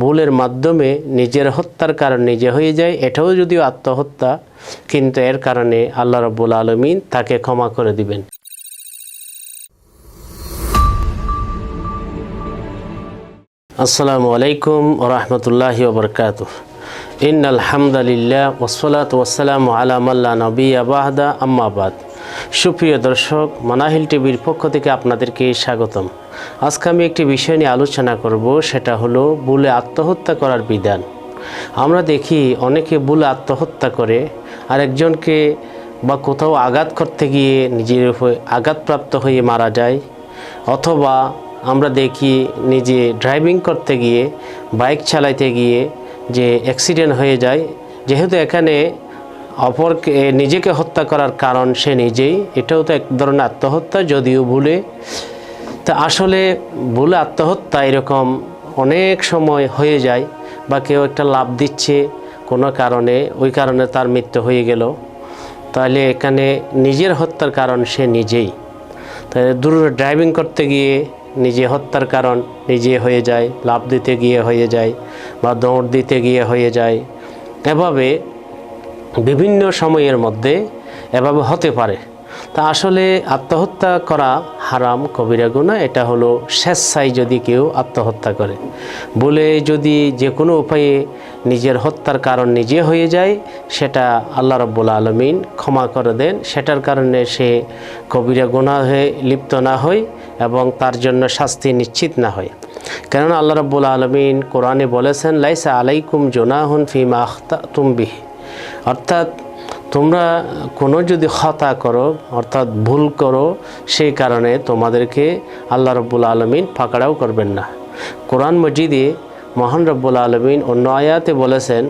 ভুলের মাধ্যমে নিজের হত্যার কারণ নিজে হয়ে যায়, এটাও যদিও আত্মহত্যা, কিন্তু এর কারণে আল্লাহ রব্বুল আলমিন তাকে ক্ষমা করে দিবেন। আসসালামু আলাইকুম ওরহমতুল্লাহি ওবরকাত ইন আলহামদুলিল্লাহ ওসলাত ওসালাম আলা মাল্লা নবী আবাহদা আম্মাবাদ সুপ্রিয় দর্শক, মানাহিল টিভির পক্ষ থেকে আপনাদেরকে স্বাগতম। আজকে আমি একটি বিষয় নিয়ে আলোচনা করব, সেটা হলো বুলে আত্মহত্যা করার বিধান। আমরা দেখি অনেকে বুলে আত্মহত্যা করে আর একজনকে বা কোথাও আঘাত করতে গিয়ে নিজের আঘাতপ্রাপ্ত হয়ে মারা যায়, অথবা আমরা দেখি নিজে ড্রাইভিং করতে গিয়ে বাইক চালাইতে গিয়ে যে অ্যাক্সিডেন্ট হয়ে যায়, যেহেতু এখানে অপরকে নিজেকে হত্যা করার কারণ সে নিজেই, এটাও তো এক ধরনের আত্মহত্যা, যদিও ভুলে। তা আসলে ভুলে আত্মহত্যা এরকম অনেক সময় হয়ে যায়, বা কেউ একটা লাভ দিচ্ছে কোনো কারণে, ওই কারণে তার মৃত্যু হয়ে গেল। তাহলে এখানে নিজের হত্যার কারণ সে নিজেই। তাই দূর ড্রাইভিং করতে গিয়ে নিজে হত্যার কারণ, নিজে হয়ে যায়, লাভ দিতে গিয়ে হয়ে যায় বা দৌড় দিতে গিয়ে হয়ে যায়। এভাবে বিভিন্ন সময়ের মধ্যে এভাবে হতে পারে। তা আসলে আত্মহত্যা করা হারাম কবিরা গুণা এটা হলো স্বেচ্ছায় যদি কেউ আত্মহত্যা করে। বলে যদি যে কোনো উপায়ে নিজের হত্যার কারণ নিজে হয়ে যায়, সেটা আল্লাহ রব্বুল আলমিন ক্ষমা করে দেন। সেটার কারণে সে কবিরা গুণা হয়ে লিপ্ত না হয় এবং তার জন্য শাস্তি নিশ্চিত না হয়। কেননা আল্লাহ রব্বুল আলমিন কোরআনে বলেছেন, লাইসা আলাইকুম জোনাহন ফিমা আখতা তুমবিহ অর্থাৎ তোমরা কোনো যদি হতা করো, অর্থাৎ ভুল করো, সেই কারণে তোমাদেরকে আল্লাহ রব্বুল আলমিন ফাঁকড়াও করবেন না। কোরআন মজিদে মহান রব্বুল আলমিন অন্য আয়াতে বলেছেন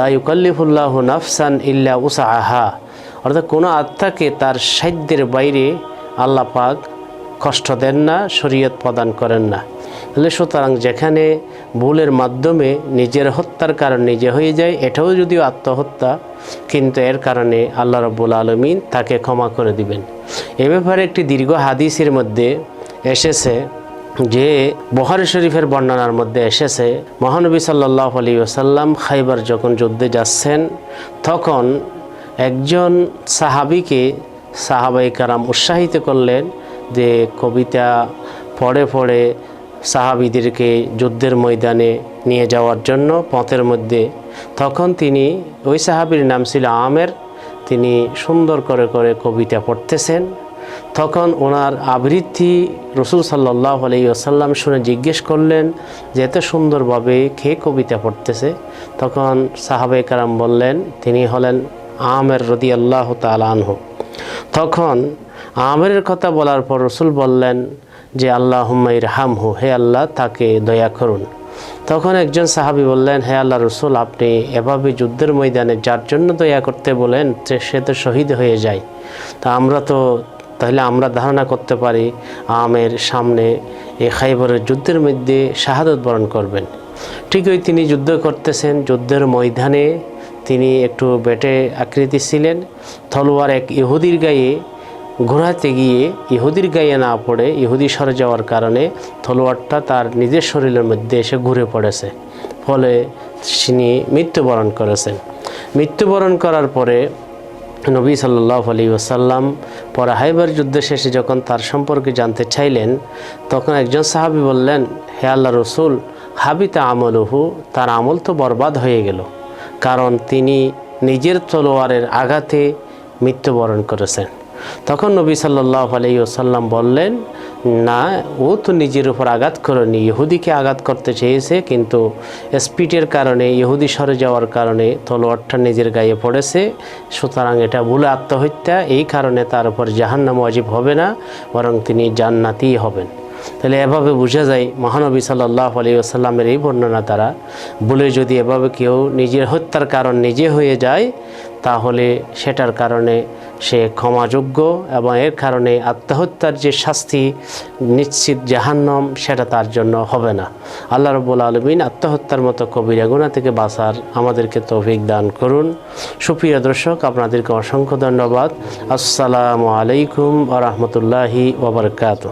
লাইকাল্লিফুল্লাহ নাফসান ইল্লা উসা আহা অর্থাৎ কোনো আত্মাকে তার সাধ্যের বাইরে আল্লাহ পাক কষ্ট দেন না, শরীয়ত প্রদান করেন না। তাহলে সুতরাং যেখানে ভুলের মাধ্যমে নিজের হত্যার কারণ নিজে হয়ে যায়, এটাও যদিও আত্মহত্যা, কিন্তু এর কারণে আল্লাহ রব্বুল আলমিন তাকে ক্ষমা করে দিবেন। এ ব্যাপারে একটি দীর্ঘ হাদিসের মধ্যে এসেছে যে বহারি শরীফের বর্ণনার মধ্যে এসেছে, মহানবী সাল্লাহ আলী ওসাল্লাম খাইবার যখন যুদ্ধে যাচ্ছেন, তখন একজন সাহাবিকে সাহাবাই কারাম উৎসাহিত করলেন যে কবিতা পড়ে পড়ে সাহাবিদেরকে যুদ্ধের ময়দানে নিয়ে যাওয়ার জন্য পথের মধ্যে। তখন তিনি, ওই সাহাবির নাম ছিল আমের, তিনি সুন্দর করে করে কবিতা পড়তেছেন। তখন ওনার আবৃত্তি রসুল সাল্লাহ আলাই আসাল্লাম শুনে জিজ্ঞেস করলেন যে, এত সুন্দরভাবে কে কবিতা পড়তেছে? তখন সাহাবে কারাম বললেন, তিনি হলেন আমের রদি আল্লাহ তালানহ তখন আমের কথা বলার পর রসুল বললেন যে আল্লাহ হুম্মাইর হামহু হে আল্লাহ, তাকে দয়া করুন। তখন একজন সাহাবি বললেন, হে আল্লাহ রসুল, আপনি এভাবে যুদ্ধের ময়দানে যার জন্য দয়া করতে বলেন, সে তো শহীদ হয়ে যায়। তা আমরা তো, তাহলে আমরা ধারণা করতে পারি আমের সামনে এই খাইবরের যুদ্ধের মধ্যে শাহাদত বরণ করবেন। ঠিকই তিনি যুদ্ধ করতেছেন। যুদ্ধের ময়দানে তিনি একটু বেটে আকৃতি ছিলেন। থলোয়ার এক ইহুদির গায়ে ঘোরাতে গিয়ে ইহুদির গায়ে না পড়ে ইহুদি সরে যাওয়ার কারণে তলোয়ারটা তার নিজের শরীরের মধ্যে এসে ঘুরে পড়েছে। ফলে তিনি মৃত্যুবরণ করেছেন। মৃত্যুবরণ করার পরে নবী সাল্লাহ আলী ওসাল্লাম পরে হাইবার যুদ্ধ শেষে যখন তার সম্পর্কে জানতে চাইলেন, তখন একজন সাহাবি বললেন, হে আল্লাহ রসুল, হাবিতা আমলহু? তার আমল তো বরবাদ হয়ে গেল, কারণ তিনি নিজের তলোয়ারের আঘাতে মৃত্যুবরণ করেছেন। তখন নবী সাল্লাহ আলাই ওসাল্লাম বললেন, না, ও তো নিজের উপর আঘাত করেনি। ইহুদিকে আঘাত করতে চেয়েছে, কিন্তু স্পিডের কারণে, ইহুদি সরে যাওয়ার কারণে তলোয়ারটা নিজের গায়ে পড়েছে। সুতরাং এটা ভুলে আত্মহত্যা। এই কারণে তার উপর জাহান্নাম অজীব হবে না, বরং তিনি জান্নাতিই হবেন। তাহলে এভাবে বোঝা যায় মহানবী সাল্লাহ আলী আসাল্লামের এই বর্ণনা দ্বারা। বলে যদি এভাবে কেউ নিজের হত্যার কারণ নিজে হয়ে যায়, তাহলে সেটার কারণে সে ক্ষমাযোগ্য এবং এর কারণে আত্মহত্যার যে শাস্তি নিশ্চিত জাহান্নম, সেটা তার জন্য হবে না। আল্লাহ রব্বুল আলমিন আত্মহত্যার মতো কবিরা গুণা থেকে বাঁচার আমাদেরকে তৌফিক দান করুন। সুপ্রিয় দর্শক, আপনাদেরকে অসংখ্য ধন্যবাদ। আসসালামু আলাইকুম আ রহমতুল্লাহি ওবরকাত